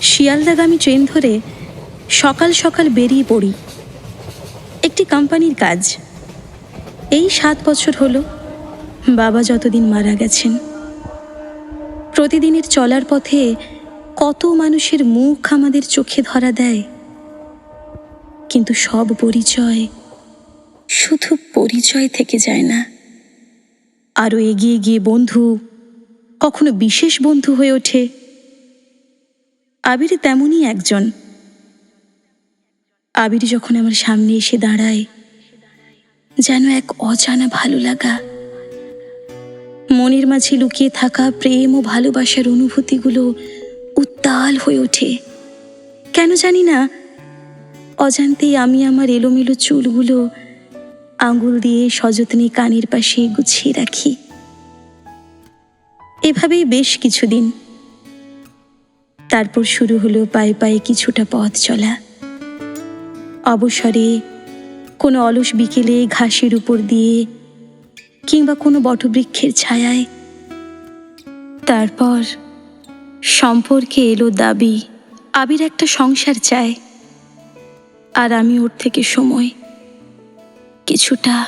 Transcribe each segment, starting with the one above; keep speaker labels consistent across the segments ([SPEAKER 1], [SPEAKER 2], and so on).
[SPEAKER 1] শিয়ালদাগামী train ধরে সকাল সকাল বেরিয়ে পড়ি। একটি কোম্পানির কাজ। এই সাত বছর হলো বাবা যতদিন মারা গেছেন। প্রতিদিনের চলার পথে কত মানুষের মুখ আমাদের চোখে ধরা দেয়। কিন্তু সব পরিচয় শুধু পরিচয় থেকে যায় না। আরও এগিয়ে গিয়ে বন্ধু, কখনো বিশেষ বন্ধু হয়ে ওঠে। আবির তেমনই একজন। আবির যখন আমার সামনে এসে দাঁড়ায়, যেন এক অজানা ভালো লাগা। মনের মাঝে লুকিয়ে থাকা প্রেম ও ভালোবাসার অনুভূতিগুলো উত্তাল হয়ে ওঠে। কেন জানি না, অজান্তেই আমি আমার এলোমেলো চুলগুলো আঙ্গুল দিয়ে সযত্নে কানের পাশে গুছিয়ে রাখি। এভাবেই বেশ কিছুদিন তারপর শুরু হলো পায়ে পায়ে কিছুটা পথ চলা। অবসরে কোনো অলস বিকেলে ঘাসের উপর দিয়ে কিংবা কোনো বটবৃক্ষের ছায়ায়। তারপর সম্পর্কে এলো দাবি, আবির একটা সংসার চায়। আর আমি ওর থেকে সময়, কিছুটা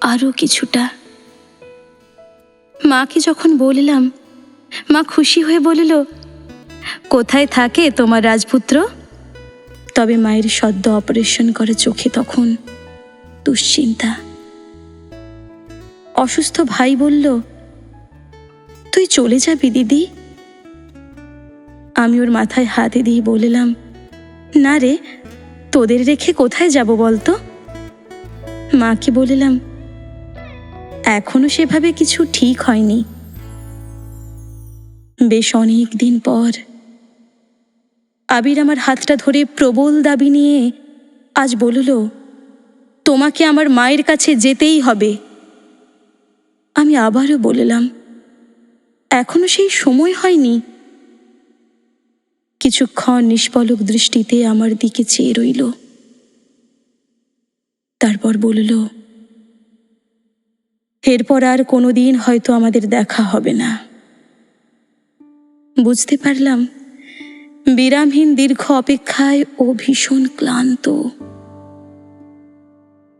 [SPEAKER 1] আরও কিছুটা। মাকে যখন বললাম, মা খুশি হয়ে বলিল কোথায় থাকে তোমার রাজপুত্র? তবে মায়ের সদ্য অপারেশন করে চোখে তখন দুশ্চিন্তা। অসুস্থ ভাই বলল, তুই চলে যাবি দিদি? আমি ওর মাথায় হাতে দিয়ে বললাম, না রে, তোদের রেখে কোথায় যাব বলতো? মাকে বললাম, এখনও সেভাবে কিছু ঠিক হয়নি। বেশ অনেক দিন পর আবির আমার হাতটা ধরে প্রবল দাবি নিয়ে আজ বলল, তোমাকে আমার মায়ের কাছে যেতেই হবে। আমি আবারও বললাম, এখনও সেই সময় হয়নি। কিছুক্ষণ নিষ্পলক দৃষ্টিতে আমার দিকে চেয়ে রইল। তারপর বলল, এরপর আর কোনোদিন হয়তো আমাদের দেখা হবে না। বুঝতে পারলাম বিরামহীন দীর্ঘ অপেক্ষায় ও ভীষণ ক্লান্ত।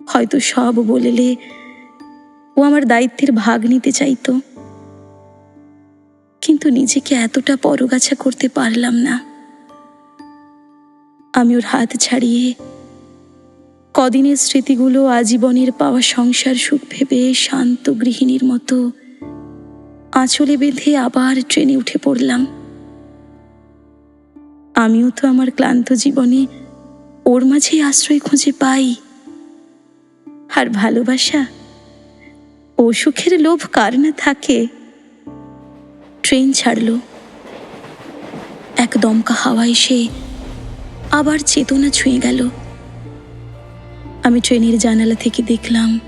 [SPEAKER 1] হয়তো সব বললে ও আমার দায়িত্বের ভাগ নিতে চাইতো। কিন্তু নিজেকে এতটা পরগাছা করতে পারলাম না। আমি ওর হাত ছাড়িয়ে কদিনের স্মৃতিগুলো আজীবনের পাওয়া সংসার সুখ ভেবে শান্ত গৃহিণীর মতো আঁচলে বেঁধে আবার ট্রেনে উঠে পড়লাম। আমিও তো আমার ক্লান্ত জীবনে ওর মাঝেই আশ্রয় খুঁজে পাই। আর ভালোবাসা ও সুখের লোভ কার না থাকে? ট্রেন ছাড়ল। এক দমকা হাওয়া এসে আবার চেতনা ছুঁয়ে গেল। আমি ট্রেনের জানালা থেকে দেখলাম,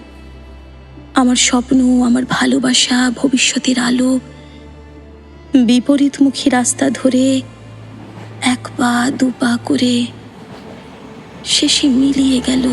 [SPEAKER 1] আমার স্বপ্ন, আমার ভালোবাসা, ভবিষ্যতের আলো, বিপরীতমুখী রাস্তা ধরে পা দু পা করে শেষে মিলিয়ে গেল।